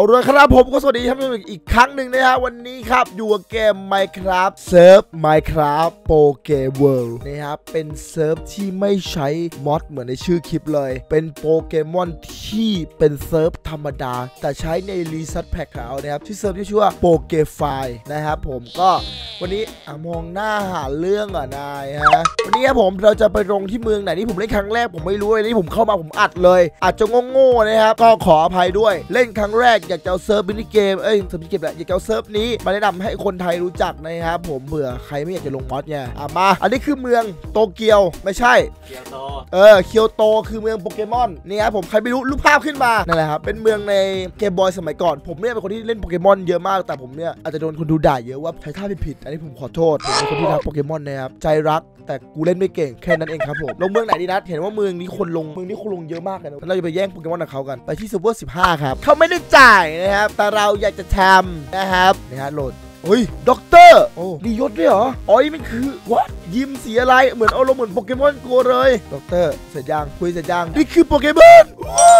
เอาเลยครับผมก็สวัสดีท่านผู้ชมอีกครั้งหนึ่งนะฮะวันนี้ครับอยู่กับเกม Minecraft เซิร์ฟ Minecraft p o k e World นะครับเป็นเซิร์ฟที่ไม่ใช้มอดเหมือนในชื่อคลิปเลย เป็นโปเกมอนที่เป็นเซิร์ฟธรรมดา แต่ใช้ในรีซัตแพ็กเขานะครับที่เซิร์ฟที่ชื่อว่าโปเกไฟนะครับผมก็วันนี้อมองหน้าหาเรื่องอะนายฮะวันนี้ครับผมเราจะไปลงที่เมืองไหนที่ผมเล่นครั้งแรกผมไม่รู้เลยนี่ผมเข้ามาผมอัดเลยอาจจะโง่ๆนะครับก็ขออภัยด้วยเล่นครั้งแรกอยากจะเอาเซิร์ฟมินิเกมเอ้ยเซิร์ฟมินิเกมแหละอยากจะเอาเซิร์ฟนี้มาแนะนำให้คนไทยรู้จักนะครับผมเผื่อใครไม่อยากจะลงมอดเนี่ยอะมา อันนี้คือเมืองโตเกียวไม่ใช่เกียวโตเออเคียวโตคือเมืองโปเกมอนนี่ครับผมใครไม่รู้รูปภาพขึ้นมานั่นแหละครับเป็นเมืองในเกมบอยสมัยก่อน ผมเนี่ยเป็นคนที่เล่นโปเกมอนเยอะมากแต่ผมเนี่ยอาจจะโดนคนดูด่าเยอะว่าใช้ท่าผิดๆอันนี้ผมขอโทษผมเป็นคนที่รักโปเกมอนนะครับใจรักแต่กูเล่นไม่เก่งแค่นั้นเองครับผมลงเมืองไหนดีนัดเห็นว่าเมืองนี้คนลงเมืองนี้คนลงเยอะมากเลยนะเราจะไปแย่งโปเกมอนกับเขากันไปที่เซิร์ฟเวอร์15ครับเขาไม่ได้จ่ายนะครับ แต่เราอยากจะทำนะครับนะฮะโหลดเฮ้ยด็อกเตอร์โอ้มียศด้วยเหรออ๋อนี่มันคือวัดยิ้มสีอะไร เหมือนเอาลงเหมือนโปเกมอนโกเลยด็อกเตอร์เสร็จยังคุยเสร็จยังนี่คือโปเกมอนว้า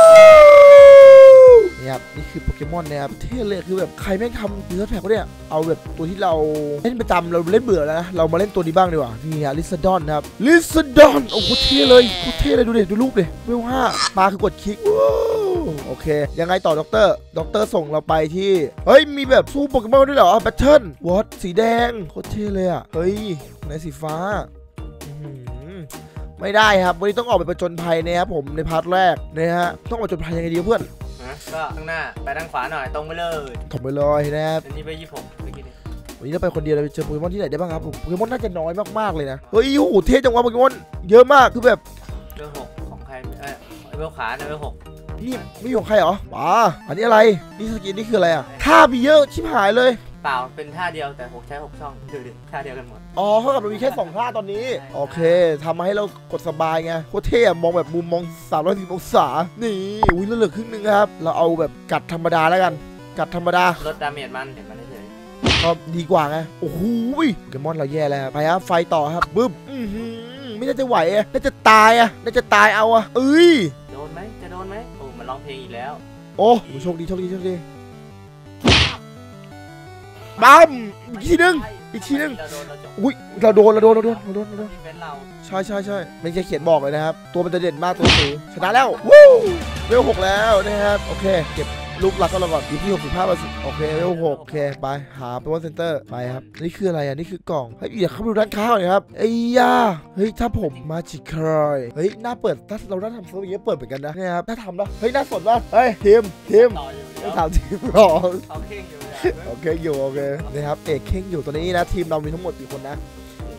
วนี่ครับนี่คือโปเกมอนนะครับเท่เลยคือแบบใครแม่งทำดีเซอร์แพ็กเนี่ยเอาแบบตัวที่เราเล่นประจำเราเล่นเบื่อแล้วนะเรามาเล่นตัวนี้บ้างดีกว่านี่ฮะลิซาดอนนะครับลิซาดอนโอ้โหเท่เลยโคตรเท่เลยดูดิดูรูปดิเวลห้ามาคือกดคลิกว้าว โอเค ยังไงต่อด็อกเตอร์ด็อกเตอร์ส่งเราไปที่ เฮ้ย มีแบบสู้โปเกมอนด้วยเหรอแบทเทิลวอตสีแดง โคตรเท่เลยอะ เฮ้ยในสีฟ้าอื้อหือไม่ได้ครับ วันนี้ต้องออกไปประจนภัยนะครับผมในพาร์ทแรกนะฮะ ต้องออกไปประจนภัยยังไงดีวะเพื่อนนะก็ข้างหน้าไปทางขวาหน่อยตรงไปเลยถมไปเลยนะครับอันนี้ไปยี่สิบหกเมื่อกี้นี้วันนี้เราไปคนเดียวเราไปเจอโปเกมอนที่ไหนได้บ้างครับผมโปเกมอนน่าจะน้อยมากๆเลยนะ เฮ้ยโอ้โหเท่จังวะโปเกมอนเยอะมากคือแบบเบลหกของใครเอ้ยเบลขานะเบลหก นี่ไม่ของใครเหรอว้าอันนี้อะไรนี่สกินนี่คืออะไรอะท่ามีเยอะชิบหายเลยเปล่าเป็นท่าเดียวแต่หกใช้หกช่องดูดิท่าเดียวกันหมดอ๋อเท่ากับเรามีแค่2ท่าตอนนี้ โอเคทำมาให้เรากดสบายไงโคตรเท่อะมองแบบมุมมอง360องศานี่อุ้ยเหลือครึ่งหนึงครับ เราเอาแบบกัดธรรมดาแล้วกัน กัดธรรมดาลดดาเมจมันเห็นมันเฉยก็ดีกว่าไงโอ้โหยโปเกมอนเราแย่แล้วครับไปครับไฟต่อครับบึ้มอื้อหือไม่น่าจะไหวอะน่าจะตายอะน่าจะตายเอาอะเอ้ย เพลงอีกแล้ว โอ้โชคดีโชคดีโชคดีปั๊มอีกทีนึงอีกทีนึงเราโดนเราจบอุ้ยเราโดนเราโดนเราโดนเราโดนเราโดนเป็นเราใช่ใช่ใช่ไม่ใช่เขียนบอกเลยนะครับ ตัวมันจะเด่นมากตัวสูงชนะแล้ววู้เวลหกแล้วนะครับ โอเค เก็บ ลูกหลักก็เราก่อนอยู่ที่หกสิบห้าเปอร์เซ็นต์โอเคเวลหกโอเคไปหาไปว่าเซ็นเตอร์ไปครับนี่คืออะไรอะนี่คือกล่องเฮ้ยอยากเข้าไปดูร้านค้าหน่อยครับไอ้ยาเฮ้ยถ้าผมมาจิครอยเฮ้ยน่าเปิดถ้าเราน่าทำเซิร์ฟอย่างเงี้ยเปิดเหมือนกันนะเนี่ยครับน่าทำนะเฮ้ยน่าสนนะเฮ้ยทีมทีมต่ออยู่เดี๋ไม่ยวถามทีมหรอเขาเข่งอยู่เลยโอเคอยู่โอเคนะครับเอกเข่งอยู่ตัวนี้นะทีมเรามีทั้งหมดกี่คนนะ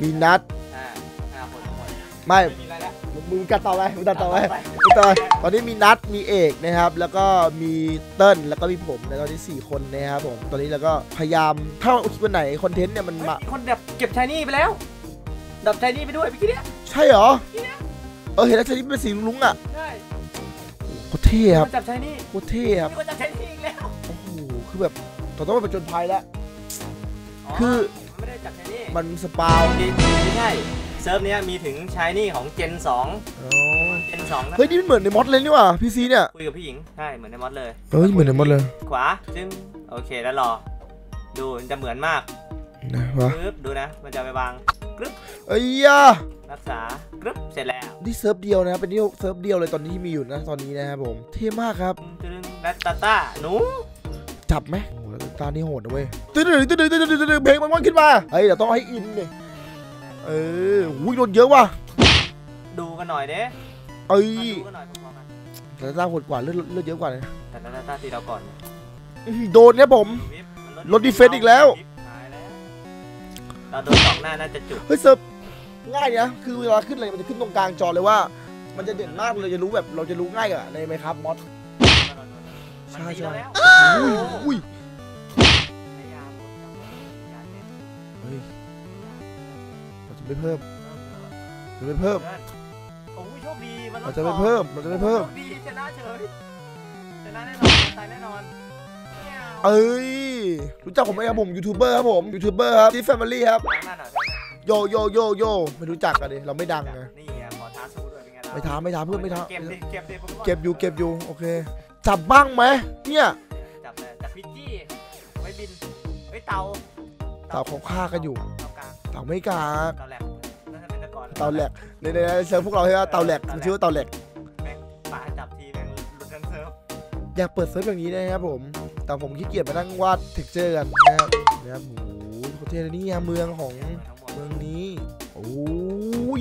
มีนัดอ่าห้าคนทั้งหมดไม่ไม่มีอะไรแล้วมึงกัดต่อไปมึงกัดต่อไปพี่ตอนตอนนี้มีนัดมีเอกนะครับ แล้วก็มีเติ้ลแล้วก็มีผมในตอนนี้ 4 คนนะครับผมตอนนี้เราก็พยายามถ้าวันไหนคอนเทนต์เนี่ยมันมามีคนดับเก็บชายนี่ไปแล้ว ดับชายนี่ไปด้วยเมื่อกี้เนี้ยใช่เหรอเออเห็นแล้วชนิดเป็นสีลุ้งๆอะใช่โคตรเท่ครับมีนจับชายนี่โคตรเท่ครับมีคนจับชายนี่อีกแล้วโอ้โหคือแบบเราต้องไปประจนภัยแล้วคือมันไม่ได้จับชายนี่มันสปาวจริงไม่ใช่ เซิร์ฟเนี้ยมีถึงชายนี่ของเจน2อ๋อเจน2นะเฮ้ยนี่มันเหมือนในมอดเลยนี่หว่าพีซีเนี่ยคุยกับผู้หญิงใช่เหมือนในมอสเลยเฮ้ยเหมือนในมอดเลย ขวาจึงโอเคแล้วรอ ดูมันจะเหมือนมากนะวะปึ๊บดูนะมันจะไปวางเอ้ยยารักษากรึ๊บเสร็จแล้วนี่เซิร์ฟเดียวนะครับเป็นที่เซิร์ฟเดียวเลยตอนนี้ที่มีอยู่นะตอนนี้นะครับผมเท่มากครับตึ้งและตาต้าหนูจับไหมโอ้โหตานี่โหดนะเว้ยตื่นตื่นตื่นตื่นตื่นตื่นเพลงมันมันขึ้นมาเฮ้ยเดี๋ยวต้องให้อินเนี่ย เออหุ้ยโดนเยอะว่ะดูกันหน่อยเด้เอ้ยมาดูกันหน่อยพร้อมๆกันแต่ตาโหดกว่าเลือดเลือดเยอะกว่าเลยแต่ตาต้าตีเราก่อนอื้อหือโดนครับผม วิบมันลด defense อีกแล้วหายแล้วเราโดนสองหน้าน่าจะจุกเฮ้ยเซิร์ฟง่ายนะคือเวลาขึ้นอะไรมันจะขึ้นตรงกลางจอเลยว่า มันจะเด่นมากเลยจะรู้แบบเราจะรู้ง่ายกว่าในไหมครับมอสใช่มันตีใช่เราแล้วอุ้ยพยายามยาเจ็บเฮ้ยเรา จะไม่เพิ่มจะไม่เพิ่มโอ้ยโชคดีมันลดเราจะไม่เพิ่มเราจะไม่เพิ่มโชคดีชนะเฉยชนะแน่นอนตายแน่นอนเอ้ยรู้จักผมไหมครับผมยูทูบเบอร์ครับผมยูทูบเบอร์ครับที่แฟมิลี่ครับล้างหน้าหน่อยล้างหน้าโยโยโยโยไม่รู้จักกันดิเราไม่ดังไงนี่ไงขอท้าสู้ด้วยเป็นไงล่ะไม่ท้าไม่ท้าเพื่อนไม่ท้าเก็บดิเก็บดิโปเกมอนเก็บอยู่เก็บอยู่โอเคจับบ้างไหมเนี่ยจับจับเลยจับพิจจี้ไว้บินไว้ยเตาเต่าเขาฆ่ากันอยู่ เตากลางเต่าไม่กล้าเตาแหลกน่าจะเป็นตะกอนเต่าแหลกในในในเซิร์ฟพวกเราใช่ไหมเต่าแหลกมันชื่อว่าเต่าแหลกแม่งป่าจับทีแม่งหลุดกันเซิร์ฟอยากเปิดเซิร์ฟอย่างนี้นะครับผม แต่ผมขี้เกียจมานั่งวาดเท็กเจอร์กันนะครับนะครับโอ้โหเขาเทเลยนี่อะเมืองของทั้งหมดเมืองนี้โอ้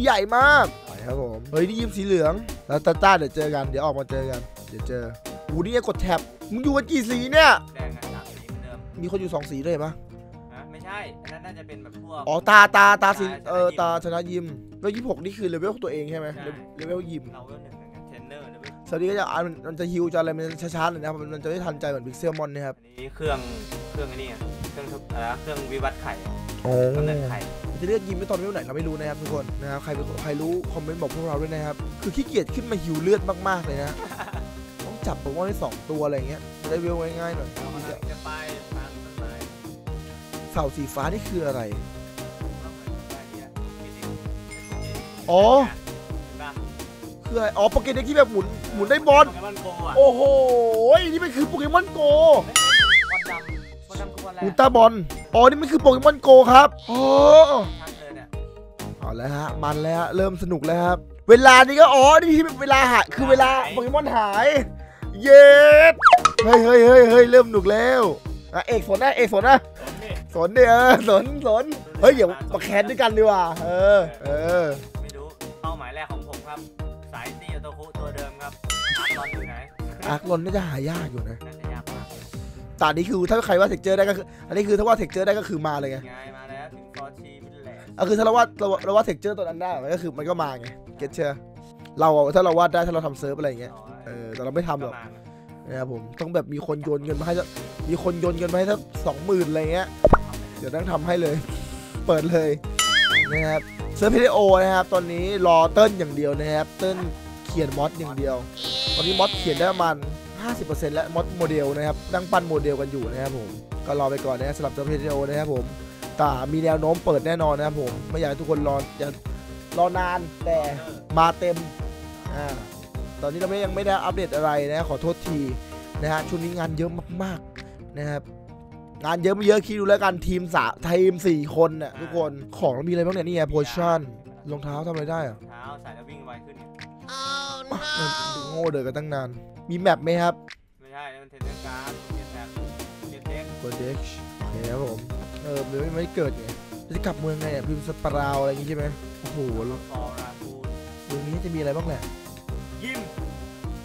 ใหญ่มากไปครับผม เฮ้ยนี่ยิมสีเหลือง แล้วตาต้าเดี๋ยวเจอกัน เดี๋ยวออกมาเจอกัน เดี๋ยวเจอโอ้นี่ไงกดแท็บ มึงอยู่กันกี่สีเนี่ย แดงกันสามสีเหมือนเดิม มีคนอยู่สองสีด้วยเห็นปะฮะไม่ใช่ อันนั้นน่าจะเป็นแบบพวก อ๋อตาตาตาสีตาชนะเออยิมตาชนะยิมแล้วยี่หกนี่คือเลเวลของตัวเองใช่ไหมใช่ เลเวลยิมเราก็หนึ่งเหมือนกันเทรนเนอร์นะเว้ยสวัสดีก็จะอ่านมันมันจะฮิวจะอะไรมันช้าๆหน่อยนะครับมันจะไม่ทันใจเหมือนพิกเซลมอนนะครับอันนี้เครื่องเครื่องไอันนี้เครื่องทุบอะไรนะเครื่องวิวัฒน์ไข่โอ้กำเนิดไข่จะเลือกยิมไม่ตอนเลเวลไหนเราไม่รู้นะครับทุกคนนะครับใครเป็นคนใครรู้คอมเมนต์บอกพวกเราด้วยนะครับคือขี้เกียจขึ้นมาฮิวเลือดมากๆเลยนะต้องจับโปเกมอนได้สองตัวอะไรเงี้ยจะได้เวลง่ายๆหน่อย เรากำลังจะไปทางต้นไม้ เสาสีฟ้านี่คืออะไรเราเหมือนกับว่าเนี่ยมีเด็กอ๋อเห็นปะคืออะไรอ๋อโปเกเด็กที่แบบหมุนหมุนได้บอลโปเกมอนโกอะโอ้โห นี่มันคือโปเกมอนโกบอลดำบอลดำคือวันแรอุลกตร้าบอล อ๋อ นี่มันคือโปเกมอนโกครับอ๋อชัดเลยเนี่ยเอาแล้วฮะ มันแล้วฮะเริ่มสนุกแล้วครับ เวลานี่ก็ อ๋อ นี่ที่เวลาหายคือเวลาโปเกมอนหาย เย็ดเฮ้ยเฮ้ยเฮ้ยเฮ้ยเริ่มหนุกแล้วอะเอกสนนะเอกสนนะ สนดิเออสนสนเฮ้ยเดี๋ยวมาแคนด้วยกันดีกว่า เออ เออ ไม่รู้เป้าหมายแรกของผมครับ สายตีโตคุตัวเดิมครับอาร์ตอนอยู่ไหนอาร์คลอนน่าจะหายากอยู่นะน่าจะยากมากตอนนี้คือถ้าใครว่าเทคเจอร์ได้ก็คืออันนี้คือถ้าว่าเทคเจอร์ได้ก็คือมาเลยไงไงมาแล้วถึงฟอร์ชีมิลแลนด์อะคือถ้าเราวาดเราเราวาดเทคเจอร์ตัวนั้นได้มันก็คือมันก็มาไงเก็ตเชอร์เราอะถ้าเราวาดได้ถ้าเราทำเซิร์ฟอะไรอย่างเงี้ยเออแต่เราไม่ทำหรอกก็มานะครับผมต้องแบบมีคนโยนเงินมาให้สักมีคนโยนเงินมาให้สักสองหมื่นอะไรเงี้ย เดี๋ยวนั่งทำให้เลย เปิดเลยนะครับเซิร์ฟพีดีโอนะครับ ตอนนี้รอเติ้ลอย่างเดียวนะครับ เติ้ลเขียนมอดอย่างเดียว ตอนนี้มอดเขียนได้ประมาณ50%และมอดโมเดลนะครับ นั่งปั้นโมเดลกันอยู่นะครับผม ก็รอไปก่อนนะครับสำหรับเซิร์ฟพีดีโอนะครับผม แต่มีแนวโน้มเปิดแน่นอนนะครับผม ไม่อยากให้ทุกคนรออย่ารอนานแต่มาเต็ม อ่า ตอนนี้เราไม่ยังไม่ได้อัปเดตอะไรนะ ขอโทษทีนะฮะ ช่วงนี้งานเยอะมากๆนะครับ งานเยอะไม่เยอะคิดดูแล้วกันทีมสาทีมสี่คนน่ะทุกคนของเรามีอะไรบ้างเนี่ยนี่ไงโพชั่นรองเท้าทำอะไรได้อะเท้าใส่แล้ววิ่งไวขึ้นไงโง่เดินกันตั้งนาน มีแมปไหมครับ ไม่ใช่นั่นมันเทนเนอร์การ์ดเกียร์แท็บเกียร์เท็กเบอร์เด็กโอเคครับผมเออไม่ไม่เกิดไงจะกลับเมืองไงอะพิมพ์สปาราวอะไรอย่างงี้ใช่ไหมโอ้โหแล้วฟอร์ราคูนเมืองนี้จะมีอะไรบ้างแหละยิมโ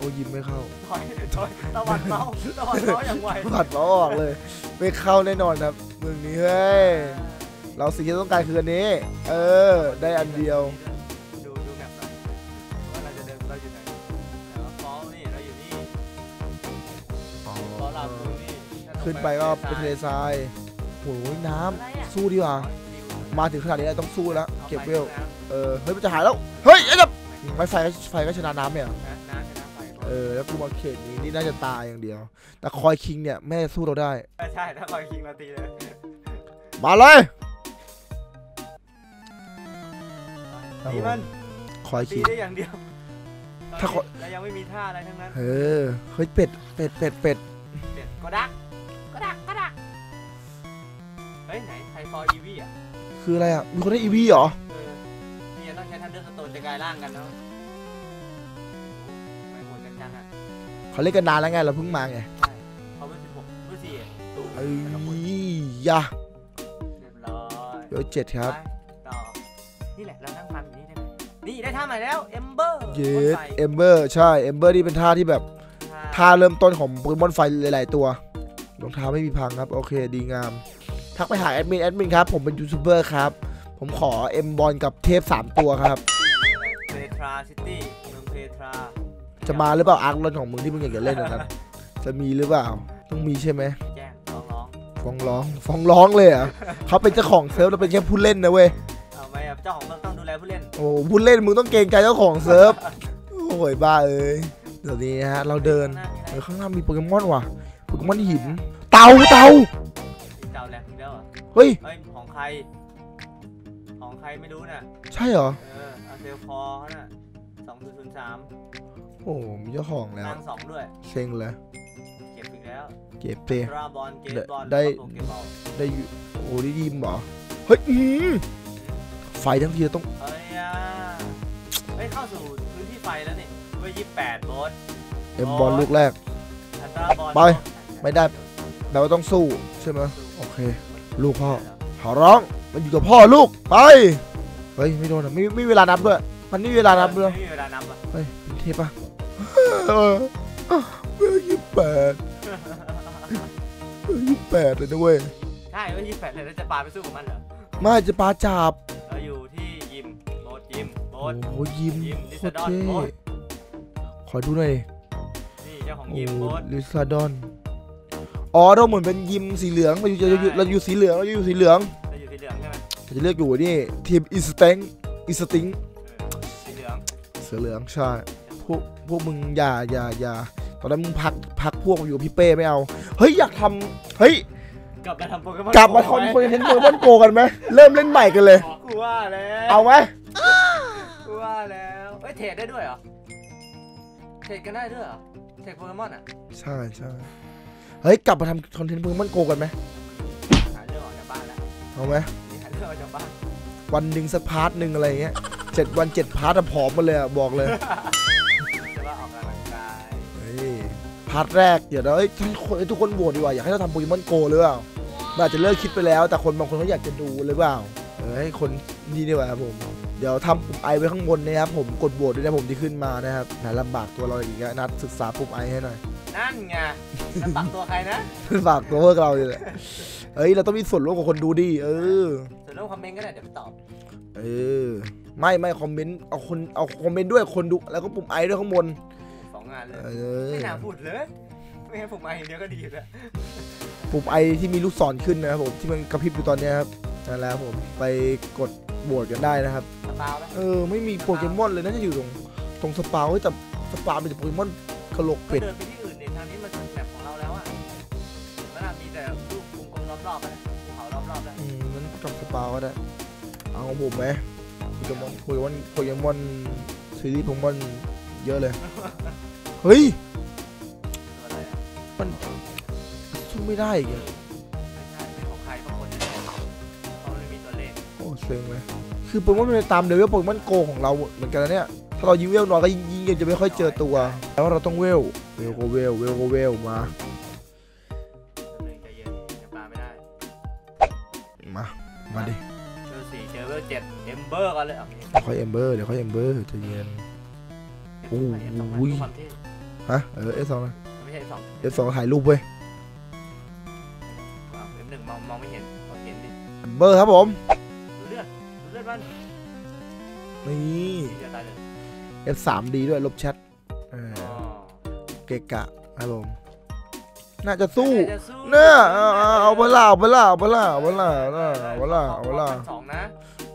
อ้ยิมไม่เข้าถอยถอยตะวันเมาตะวันเมาอย่างไวผัดมาออกเลย ไม่เข้าแน่นอนครับเมืองนี้เฮ้ยเราสิ่งที่ต้องการคืออันนี้ เออ ได้อันเดียวดูดูแบบหน่อยว่าเราจะเดินเราอยู่ไหนแต่ว่าฟอลนี่เราอยู่นี่ฟอลราคูนี่ขึ้นไปก็เป็นทะเลทรายโอ้ยน้ำสู้ดีกว่ามาถึงขนาดนี้แล้วต้องสู้แล้ว เก็บเวล เออ เฮ้ย มันจะหายแล้ว เฮ้ยไอ้แบบไม่ไฟไฟก็ชนะน้ำเนี่ย เออแล้วกูมาเขตนี้นี่น่าจะตายอย่างเดียว แต่คอยคิงเนี่ยแม่สู้เราได้ ใช่ ถ้าคอยคิงเราตีเลย มาเลยครับตีผมมันคอยตีคิงได้อย่างเดียวถ้าขอเรายังไม่มีท่าอะไรทั้งนั้น เออ เฮ้ยเป็ด เป็ด เป็ด เป็ดเด็ดก็ดักก็ดักก็ดัก เฮ้ยไหนไทฟอร์อีวีอะ คืออะไรอะ มีคนได้อีวีเหรอ เออนี่ต้องใช้ทันเดอร์สโตนจะกลายร่างกันเนาะ เขาเล่นกันนานแล้วไงเราเพิ่งมาไงใช่เขาเบอร์สิบหกเบอร์สี่ตูเอ้ยแล้วก็หมดยะเรียบร้อยเดี๋ยวเจ็ดครับไปต่อนี่แหละเรานั่งฟังอยู่นี่ได้ไหมนี่ได้ท่าใหม่แล้วเอมเบอร์เยสเอมเบอร์ใช่เอมเบอร์นี่เป็นท่าที่แบบท่าเริ่มต้นของโปเกมอนไฟหลาย ๆ ตัวรองเท้าไม่มีพังครับ โอเคดีงาม ทักไปหาแอดมินแอดมินครับ ผมเป็นยูทูบเบอร์ครับ ผมขอเอ็มบอลกับเทพ3ตัวครับ จะมาหรือเปล่าอาร์คลอนของมึงที่มึงอยากจะเล่นนะครับ จะมีหรือเปล่า ต้องมีใช่ไหมแจ้งร้องร้องฟ้องร้องฟ้องร้องเลยเหรอะเขาเป็นเจ้าของเซิร์ฟเราเป็นแค่ผู้เล่นนะเว้ยเอาไหมครับเจ้าของเมืองต้องดูแลผู้เล่นโอ้ผู้เล่นมึงต้องเกรงใจเจ้าของเซิร์ฟโอ้ยบ้าเอ้ยเดี๋ยวนี้นะฮะเราเดินข้างหน้ามีอะไรเออข้างหน้ามีโปเกมอนว่ะโปเกมอนหิน เต่าเต่ามีเจ้าแหลกอีกแล้วเหรอเฮ้ยเฮ้ยของใคร ของใครไม่รู้น่ะ ใช่เหรอ เอออาเซลคอเขาน่ะ สองศูนย์ศูนย์สามโอ้มีเจ้าของแล้วนางสองด้วย เซ็งเลยเก็บอีกแล้วแล้วเก็บเตะดราบอลเกมบอลได้โปเกมอลได้อยู่โอ้ได้ยิมเหรอ เฮ้ยอื้อหือไฟทั้งทีเราต้องเอ้ยอะเฮ้ยเข้าสู่พื้นที่ไฟแล้วนี่เว้ยยี่แปดโบสเอ็มบอลลูกแรก อัตราบอลไปไม่ได้แปลว่าต้องสู้ใช่ไหมโอเค ลูกพ่อ ขอร้อง มันอยู่กับพ่อลูก ไป เฮ้ย ไม่โดนอะไม่ไม่มีเวลานับด้วย มันไม่มีเวลานับด้วยไม่มีเวลานับอะเฮ้ยเป็นเทปะเออเบอร์ยี่แปดเบอร์ยี่แปดเลยนะเว้ยใช่เว้ยยี่แปดเลยแล้วจะปาไปสู้กับมันเหรอไม่จะปาจับเราอยู่ที่ยิมโบสยิมโบโอ้สโหยิมยิมโคตรลิซาดอนเท่โอ้ยขอดูหน่อยดินี่เจ้าของโอ้ยิมโบสลิซาดอนอ๋อเราเหมือนเป็นยิมสีเหลืองเราอยู่เราอยู่เราอยู่สีเหลืองเราอยู่สีเหลืองเราอยู่สีเหลืองใช่ไหมเราจะเลือกอยู่นี่ทีมอิสตังอิสติง เสือเหลืองใช่ พวกพวกมึงอย่าอย่าอย่าตอนนั้นมึงพักพักพวกมาอยู่กับพี่เป้ไม่เอา เฮ้ยอยากทำเฮ้ยกลับมาทำโปเกมอนกลับมาทำคอนเทนต์โปเกมอนโกกันไหมเริ่มเล่นใหม่กันเลย กูว่าแล้วเอาไหมกูว่าแล้วเอ้ยเทรดได้ด้วยเหรอเทรดกันได้ด้วยเหรอเทรดโปเกมอนอะใช่ใช่เฮ้ยกลับมาทำคอนเทนต์โปเกมอนโกกันไหมหาเรื่องออกจากบ้านแล้วเอาไหมนี่หาเรื่องออกจากบ้านวันหนึ่งสักพาร์ทหนึ่งอะไรเงี้ย เจ็ดวันเจ็ดพาร์ทอะผอมมาเลยอะบอกเลยจะว่าออกกำลังกายเฮ้ยพาร์ทแรกเดี๋ยวเราเอ้ยทุกคนทุกคนโหวตดีกว่าอยากให้เราทำโปเกมอนโกหรือเปล่ามันอาจจะเลิกคิดไปแล้ว แต่คนบางคนเขาอยากจะดูหรือเปล่าเออให้คนนี่ดีกว่าครับผม เดี๋ยวทำปุ่มไอไว้ข้างบนนะครับผมกดโหวตด้วยนะผมที่ขึ้นมานะครับไหนลำบากตัวเราอีกอะนัดศึกษาปุ่มไอให้หน่อย นั่นไงจะปักตัวใครนะฝากตัวพวกเราเลยแหละเอ้ยเราต้องมีส่วนร่วมกับคนดูดิเออ ส่วนเรื่องคอมเมนต์ก็ได้เดี๋ยวไปตอบ เออ ไม่ไม่คอมเมนต์เอาคนเอาคอมเมนต์ด้วยคนดูแล้วก็ปุ่มไอด้วยข้างบนสองงานเลยเออไม่น่าพูดเลยไม่งั้นผมมาอย่างเดียวก็ดีแล้วปุ่มไอที่มีลูกศรขึ้นนะครับผมที่มันกระพริบอยู่ตอนเนี้ยครับนั่นแหละครับผมไปกดโหวตกันได้นะครับสปาวไหมเออไม่มีโปเกมอนเลยน่าจะอยู่ตรงตรงสปาเฮ้ยแต่สปาเป็นแต่โปเกมอนกระโหลกก็เป็ดเดินไปที่อื่นเนี่ยทางนี้มันเป็นแบบของเราแล้วอะแล้วน่ะมีแต่รูปกลมๆรอบๆไปนะภูเขารอบๆแล้วอืมนั้นกับสปาก็ได้เอาของผมไหมโป เกมอนโปเกมอนโปเกมอนซีรีส์โปเกมอนเยอะเลย เฮ้ยตัวอะไรอะมันสู้ไม่ได้อีกอะไม่ใช่เป็นของใครบางคนเนี่ยเพราะมันไม่มีตัวเลขโอ้เซ็งเลยคือโปเกมอนมันเป็นตามเลเวลโปเกมอนโกของเราเหมือนกันนะเนี่ย ถ้าเรายิงเวลน้อยก็ยิ่งยิงจะไม่ค่อยเจอตัวแต่ว่าเราต้องเวล เวลก็เวล เวลก็เวลมาตัวหนึ่งใจเย็นยังปลาไม่ได้มา มาดิ มเบอร์กันเลยอะเดี๋ยวค่อยเอมเบอร์เดี๋ยวค่อยเอมเบอร์ใจะเย็นโอ้โหความเท่ฮะเออเอสองไม่ใช่สองเอสองถ่ายรูปเว้ยเอมหนึ่งมองมองไม่เห็นมองเห็นดิเอมเบอร์ครับผมดูเลือดดูเลือดมันนี่ทีเดียวตายเลย F3 ดีด้วยลบแชทเอออ๋อเกะกะครับผมน่าจะสู้จะสู้เนี่ยเอาเอาเอาเวลาเอาเวลาเอาเวลาเอาเวลาเอาเวลาเอาเวลาสองนะ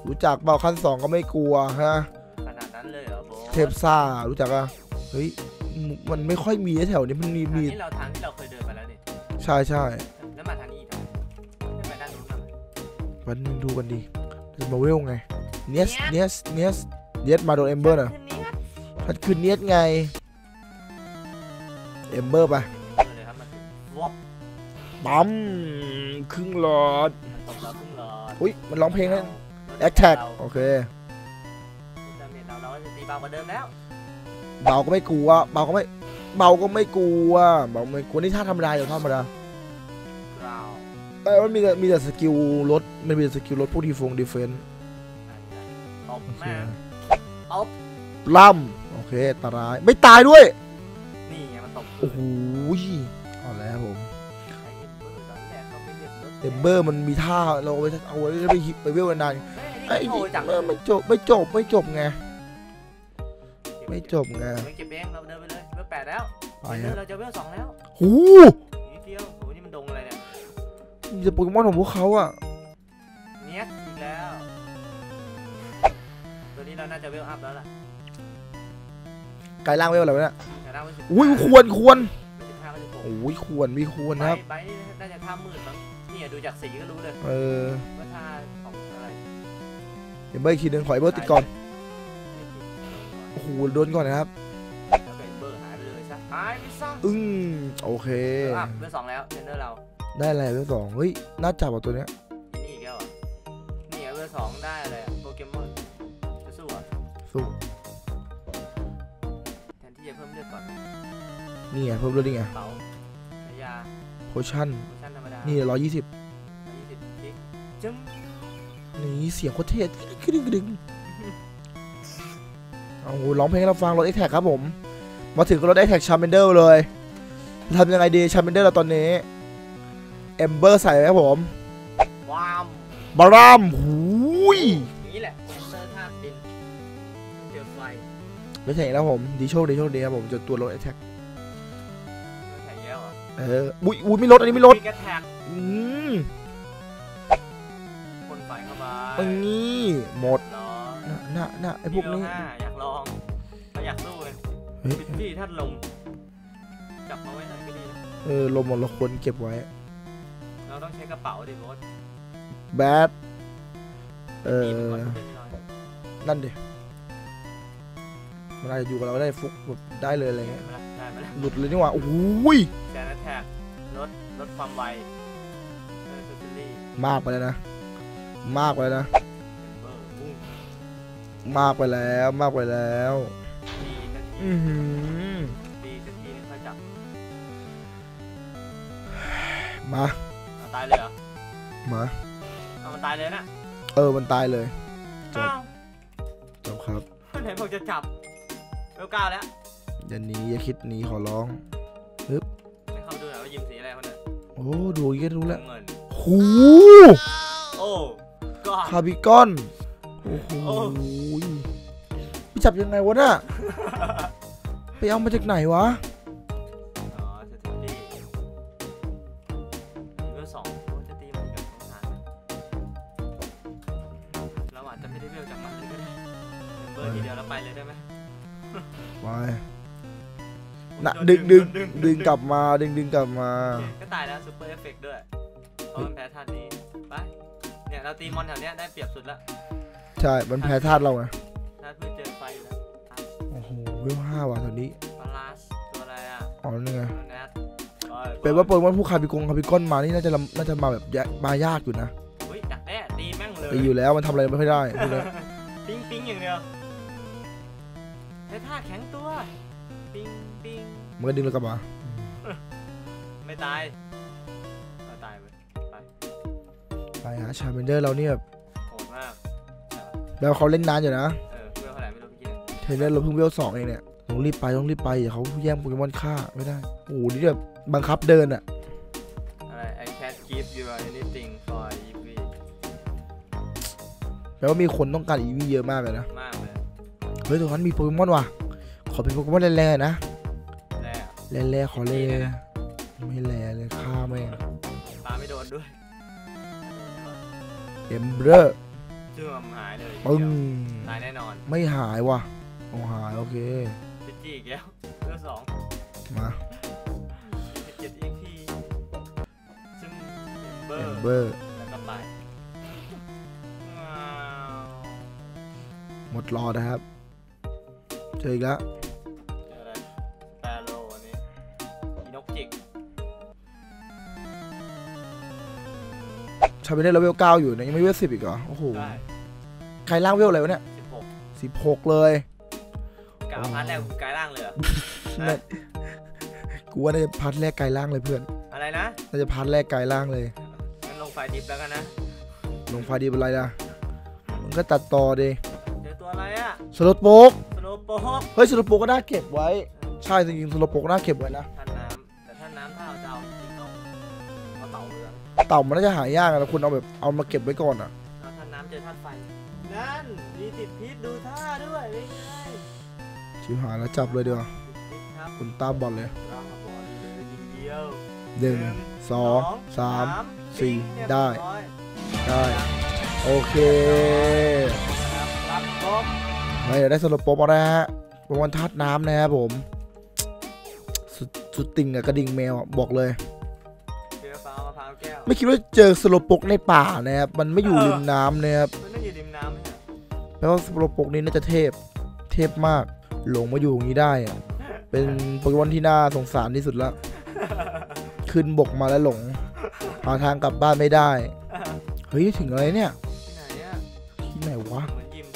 รู้จักเปล่าขั้นสองก็ไม่กลัวฮะขนาดนั้นเลยเหรอโบเทพซ่ารู้จักอะเฮ้ยมันไม่ค่อยมีแถวนี้มันมีทางมีนี้เราทางที่เราเคยเดินไปแล้วนี่ใช่ใช่แล้วมาทางนี้อีกทำไมไม่ไปด้านนู้นทำไมวันนึงดูกันดีจะมาเวลไงเนสเนสเนสเนสมาโดนเอมเบอร์น่ะขึ้นนี้ครับมันคือเนสไงเอมเบอร์ไปเลยครับมันวอบปั๊มครึ่งหลอดมันตกแล้วครึ่งหลอดอุ้ยมันร้องเพลงให้ แอคแท็กโอเคดาเมจเราเราก็จะตีเบากว่าเดิมแล้ว เบาก็ไม่กลัว เบาก็ไม่ เบาก็ไม่กลัว เบาไม่กลัวนี่ท่าธรรมดาอยู่ท่าธรรมดาเราแต่ว่ามีแต่มีแต่สกิลลดมันมีแต่สกิลลดพวกดีฟงดีเฟนตบโอเคแม่ตบล่ำโอเคตาราย ไม่ตายด้วย นี่ไงมันตบโอ้โหเอาแล้วครับผมไอ้เบอร์ตอนแรกเขาไม่เรียกรถเอมเบอร์มันมีท่าเราเอาไว้เอาไว้ไปฮิปไปเวลนานเฮ้ ไอ้ยนี่โทรจังเออไม่จบไม่จบไม่จบไง ไม่จบไงไม่เก็บเองเราเดินไปเลยเบอร์แปดแล้วไปเดิฮะนเราจะเบอร์สองแล้วหูอีกนิดเดียวโอ้โหนี่มันดงอะไรเนี่ยมีแต่โปเกมอนของพวกเขาอะเนี้ยอีกแล้วตัวนี้เราน่าจะเวลอัพแล้วล่ะกลายร่างเวลอะไรวะเนี่ยแต่ร่างไม่สิบอุ้ยควรควรไม่สิบห้าไม่สิบหกโอ้ยควรมีควรใบนะครับใบนี่น่าจะท่ามืดมั้งเนี่ยดูจากสีก็รู้เลยเออว่าท่าของ อะไรเอมเบอร์อีกทีหนึงขอเอมเบอร์ติดก่อนโอ้โหโดนก่อนนะครับแล้วก็เบอร์หายไปเลยซะหาายไม่ซ่าอึ้งโอเคเอออะเบอร์สองแล้วเทรนเนอร์เราได้อะไรเบอร์สองเฮ้ยน่าจับอะตัวเนี้ยนี่อีกแล้วเหรอะนี่อะเบอร์สองได้อะไรอะโปเกมอนจะสู้เหรอะสู้แทนที่จะเพิ่มเลือดก่อนไหมนี่ไงเพิ่มเลือดนี่ไงเป๋าฉายาโพชั่นโพชั่นธรรมดานี่ร้อยยี่สิบ ยี่สิบคลิกจึ้ง นี่เสียงโคตรเท่กระดึงกระดึงเอาร้องเพลงให้เราฟังรถ X แท็กครับผม มาถึงก็รถ X แท็กชาร์เมนเดอร์เลยทำยังไงดีชาร์เมนเดอร์เราตอนนี้เอมเบอร์ใส่ไหมครับผมว้ามบารามหูยอย่างนี้แหละเซนเตอร์ธาตุดินเจอไฟรถแท็กแล้วผมดีโชคดีโชคดีครับผมจนตัวรถ X แท็กแข่งแล้วเหรอเอออุ้ยอุ้ยไม่ลดอันนี้ไม่ลดมีกระแท็กอืมพ่นไฟเข้าไปอันนี้หมดหรอน่ะน่ะน่ะไอพวกนี้ ห้าอยากลองเราอยากสู้ไงเฮ้ยพิตตี้าตุลมจับมาไว้หน่อยก็ดีนะเออลมหมดเราควรเก็บไว้ เราต้องใช้กระเป๋าดิโบสแบดเอมีมันอก่อนจะเป็นน้อยนั่นดิ มันอาจจะอยู่กับเราก็ได้ฟุกแบบได้เลยอะไรเงี้ย ได้ไหมล่ะได้ไหมล่ะหลุดเลยนี่หว่าโอ้ย แซนแท็กลดลดความไวเออฟิลลี่มากไปแล้วนะ มากไปแล้วนะเบอร์บุ้งมากไปแล้วมากไปแล้วดีสักทีอือหือดีสักทีนึงค่อยจับมาเอาตายเลยเหรอ มาเอามันตายเลยนะ เออ มันตายเลย จบอ้าวจบครับไหนบอกจะจับเวลเก้าแล้วอย่าหนีอย่าคิดหนีขอร้องให้เข้าไปดูหน่อยว่ายิมสีอะไรคนนั้นโอ้ ดูอยังนี้รู้แล้วเงินหูโอ้ ก็คาร์บิกอน โอ้โหโอ้พี่จับยังไงวะน่ะไปเอามาจากไหนวะอ๋อสถิติเบอร์สองโอ้จะตีมันกับสงสารนะเราอาจจะไม่ได้เวลจากมันเลยก็ได้เบอร์ทีเดียวแล้วไปเลยได้ไหมไปน่ะดึงดึงดึงกลับมาดึงดึงกลับมาโอเคก็ตายแล้วซูเปอร์เอฟเฟกต์ด้วย เพราะมันแพ้ธาตุนี้ไป เนี่ยเราตีมอนแถวเนี้ยได้เปรียบสุดละใช่ มันแพ้ธาตุเราไงธาตุพืชเจอไฟอยู่แล้วโอ้โหเวลห้าว่ะตอนนี้ปาลาสตัวอะไรอะอ๋อนี่ไงตัวแนทเป็นว่าโปเกมอนผู้คาบิกงคาบิกอนมานี่น่าจะลำน่าจะมาแบบยะมายากอยู่นะอุ้ยดักแด้ตีแม่งเลยแต่อยู่แล้วมันทำอะไรไม่ค่อยได้พวกเนี้ยปิ้งปิ้งอย่างเดียวแพ้ธาตุแข็งตัว ปิ้งปิ้งมันก็ดึงเรากลับมา ไม่ตาย ไปหาชาเมนเดอร์เราเนี่ยแบบโหดมากแล้วเขาเล่นนานอยู่นะ เออเพื่อเท่าไหร่ไม่รู้พี่เนี่ยเทรนเนอร์เราเพิ่งเวลสองเองเนี่ยต้องรีบไปต้องรีบไปอย่าเขาแย่งโปเกมอนฆ่าไม่ได้โอ้โหนี่แบบบังคับเดินอะอะไร I can't give you anything for EV แปลว่ามีคนต้องการอีวีเยอะมากเลยนะมากเลยเฮ้ยตรงนั้นมีโปเกมอนว่ะขอเป็นโปเกมอนแร่ๆนะแล้วแร่ๆขอแร่ไม่แร่เลยฆ่าแม่งปลาไม่โดนด้วย เอมเบอร์เชื่อมหายเลยปึ้งตายแน่นอน ไม่หายว่ะโอ้หายโอเคพิจี้อีกแล้วเพื่อสองมาสิบเจ็ด EP ซึ่งเบอเอร์มเบอร์แล้วก็ไปว้าวหมดรอนะครับ เจออีกแล้วาเมนเดอร์เลเวลเก้าอยู่นะยังไม่เวลสิบอีกเหรอโอ้โหได้ใครล่างเวลอะไรวะเนี่ยสิบหกสิบหกเลยกาวพาร์ทแรกคือกายร่างเลยเหรอเนี่ยกูว่าน่าจะพัดแรกไกลล่างเลยเพื่อนอะไรนะน่าจะพัดแรกไกลล่างเลย งั้นลงไฟดิฟแล้วกันนะลงไฟดีเป็นไรล่ะมันก็ตัดต่อดิเจอตัวอะไรอะสโลปโป๊กสโลโป๊กเฮ้ยสโลปโป๊กก็น่าเก็บไว้ ใช่จริงๆสโลปโป๊กน่าเก็บไว้นะท่าน เรืองเต่ามันน่าจะหายากอะนะคุณเอาแบบเอามาเก็บไว้ก่อนอะเอาท่านน้ำเจอท่านไฟ นั่นมีติดพิษดูท่าด้วยเป็นไงชิวหายแล้วจับเลยเดี๋ยวาติดพิษครับคุณตามบอลเลยเราบอลเลยทีเดียวหนึ่งสองสาม สี่เรียบได้ร้อยได้ โอเคครับรับครบไม่เดี๋ยวได้สโลปโป๊กมาแล้วฮะประวันทัดน้ำนะครับผม สุดสุดติ่งอะกระดิ่งแมวอะบอกเลย ไม่คิดว่าเจอสโลปกในป่านะครับ มันไม่อยู่ริมน้ำนะครับ มันต้องอยู่ริมน้ำไหมเนี่ยแปลว่าสโลปกนี้น่าจะเทพ เทพมาก หลงมาอยู่อย่างนี้ได้อะเป็นโปเกมอนที่น่าสงสารที่สุดละ ขึ้นบกมาแล้วหลง หาทางกลับบ้านไม่ได้ เฮ้ยถึงอะไรเนี่ย ที่ไหนอะที่ไหนวะเหมือนยิม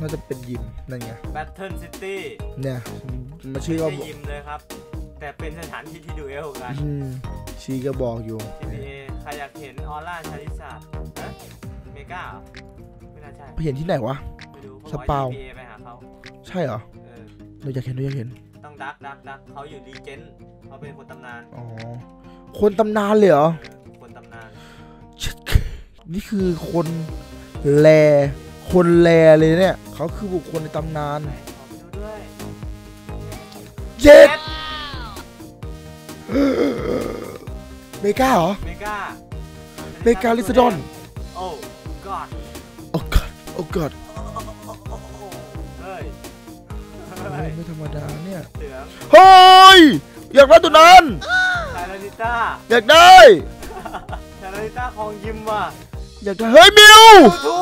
น่าจะเป็นยิม นั่นไงแบทเทิลซิตี้เนี่ย มาชื่อไม่ก็ใช่ยิมเลยครับ แต่เป็นสถานที่ที่ดูเอลกันอืมชีก็บอกอยู่ TPA ใครอยากเห็นออร่าชาริสาดนะเมกาเหรอไม่น่าใช่ไปเห็นที่ไหนวะ ไม่รู้สปาวเ TPA ไปหาเขาใช่เหรอเออเราอยากเห็นเราอยากเห็น ต้องดักดักดักเขาอยู่รีเจนต์เขาเป็นคนตำนานอ๋อ คนตำนานเลยเหรอ เออคนตำนานชิดนี่คือคนแล คนแลเลยเนี่ย เขาคือบุคคลในตำนานไหนขอไปดูด้วย เจ็ด เมกาเหรอ เมกาเมกาลิซดอนโอ้กอดโอ้กัดโอ้กัดเฮ้ยไม่ธรรมดาเนี่ยเสืองเฮ้ย อยากได้ตัวนั้นชาลานิต้า อยากได้ชาลานิต้าของยิมว่ะ อยากได้ เฮ้ยมิวทู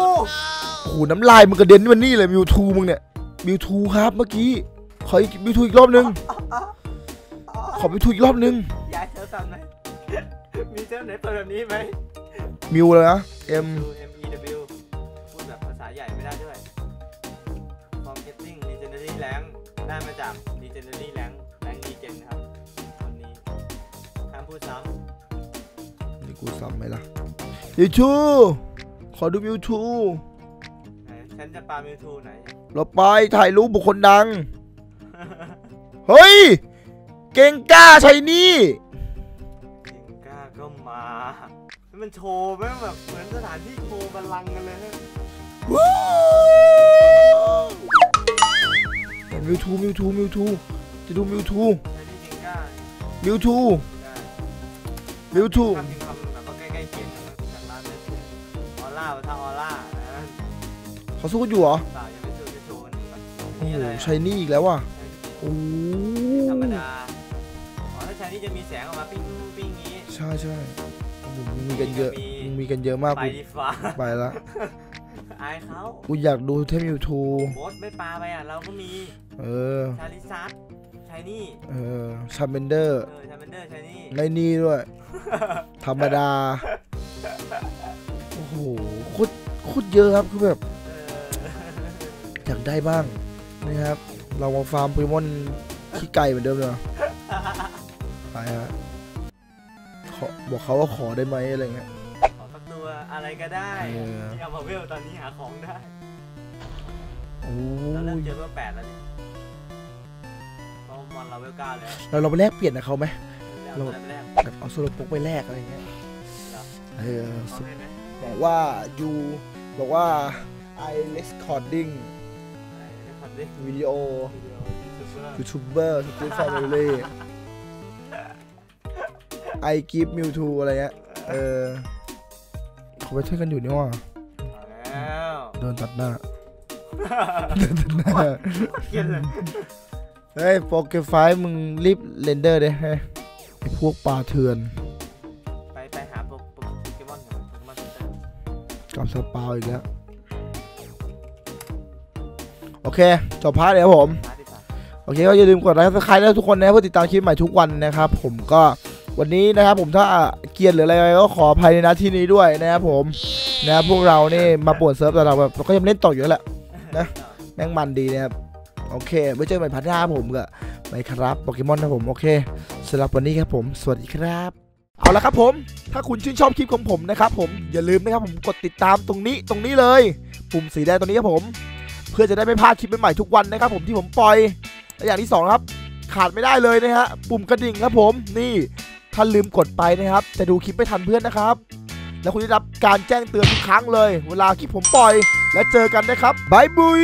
โอ้โหน้ำลายมึงกระเด็นนี่มันนี่เลยมิวทูมึงเนี่ยมิวทูครับเมื่อกี้ ขออีกมิวทูอีกรอบนึง ขอมิวทูอีกรอบนึงย้ายเธอสั่นไหมมีเจ้าไหนเปิดแบบนี้ไหมมิวเลยนะ M U M E W พูดแบบภาษาใหญ่ไม่ได้ด้วย Forgetting Legendary Rank ได้มาจาก Legendary Rank Rank Regen ครับคนนี้ห้ามพูดซ้นี่กูซ้ำไหมล่ะมิวทูขอดูมิวทูำไหนฉันจะปามิวทูไหนเราไปถ่ายรูปบุคคลดัง เฮ้ย เก่งกล้าใช่นี่จิงก้าก็มามันโชว์แม่งแบบเหมือนสถานที่โชว์บัลลังก์กันเลยฮะมิวทูมิวทูมิวทูจะดูมิวทูใช่ที่จิงก้ามิวทูได้มิวทูทำจริงคำแบบว่าใกล้ๆเคียงกันจากร้านเลยออร่าปะทะออร่านะเขาสู้กันอยู่เหรอเปล่ายังไม่สู้จะโชว์กันแบบโอ้นี่โหอะไรใช้นี่อีกแล้วว่ะโอ้ธรรมดา อ๋อถ้าใช้นี่จะมีแสงออกมาปิ้งปิ้งงี้ ใช่ใช่โอ้โหมึงมีกันเยอะมึงมีกันเยอะมากไปกูดีฟ้าไปละอายเขากูอยากดูเทพมิวทูโบสไม่ปลาไปอะ เราก็มี เออ ชาลิซัสชายนี่ เออ ชาเมนเดอร์ เออ ชาเมนเดอร์ชายนี่ในนี่ด้วย ธรรมดา โอ้โหโคตรโคตรเยอะครับ คือแบบเอออยากได้บ้างนะครับ เรามาฟาร์มโปเกมอนขี้ไก่เหมือนเดิมเลย เหรอไปฮะขอบอกเขาว่าขอได้ไหมอะไรเงี้ย ขอสักตัวอะไรก็ได้เออ ที่เอามาเวลตอนนี้หาของได้โอ้เราเริ่มยเจอเวลแปดแล้วเนี่ยเพราะวันเราเวลเก้าแล้วเราเราไปแลกเปลี่ยนกับเขาไหมแล้วเราเราแรกแบบเอาโซโลปุกไปแลกอะไรเงี้ยเหรอเออโอเคไหมบอกว่า you บอกว่า I recording ไอ้คอนดิวิดีโอวิดีโอยูทูบเบอร์ยูทูบเบอร์ส กู๊ดแฟมิลี่ I give Mewtwo อะไรเงี้ย เออเขาไปช่วยกันอยู่นี่ว่าเอาแล้วโดนตัดหน้าโดนตัดหน้าเกลียดเลยเฮ้ยโปเกไฟมึงรีบเรนเดอร์ดิเฮ้ยไอพวกปลาเถื่อน ไปไปหาโปโปเกมอนกันโปเกมอนเซ็นเตอร์กับสปาวอีกแล้ว โอเค จบพาร์ทเลยครับผมมาดีกว่าโอเค ก็อย่าลืมกดไลค์ซับสไครต์นะทุกคนนะเพื่อติดตามคลิปใหม่ทุกวันนะครับ ผมก็ วันนี้นะครับผมถ้าเกลียดหรืออะไรก็ขออภัยในนาทีนี้ด้วยนะครับผมนะพวกเรานี่มาปวนเซิร์ฟแต่เราแบบเราก็ยังเล่นต่ออยู่แล้วแหละนะแม่งมันดีนะครับโอเคไว้เจอกันใหม่พัฒนาผมก็ไปครับโปเกมอนนะผมโอเคสำหรับวันนี้ครับผมสวัสดีครับเอาละครับผม ถ้าคุณชื่นชอบคลิปของผมนะครับผม อย่าลืมนะครับผมกดติดตามตรงนี้ตรงนี้เลย ปุ่มสีแดงตรงนี้ครับผม เพื่อจะได้ไม่พลาดคลิปใหม่ๆทุกวันนะครับผมที่ผมปล่อยและอย่างที่สองครับ ขาดไม่ได้เลยนะฮะ ปุ่มกระดิ่งครับผม นี่ ถ้าลืมกดไปนะครับ จะดูคลิปไม่ทันเพื่อนนะครับ แล้วคุณจะรับการแจ้งเตือนทุกครั้งเลย เวลาคลิปผมปล่อย และเจอกันนะครับบายบุย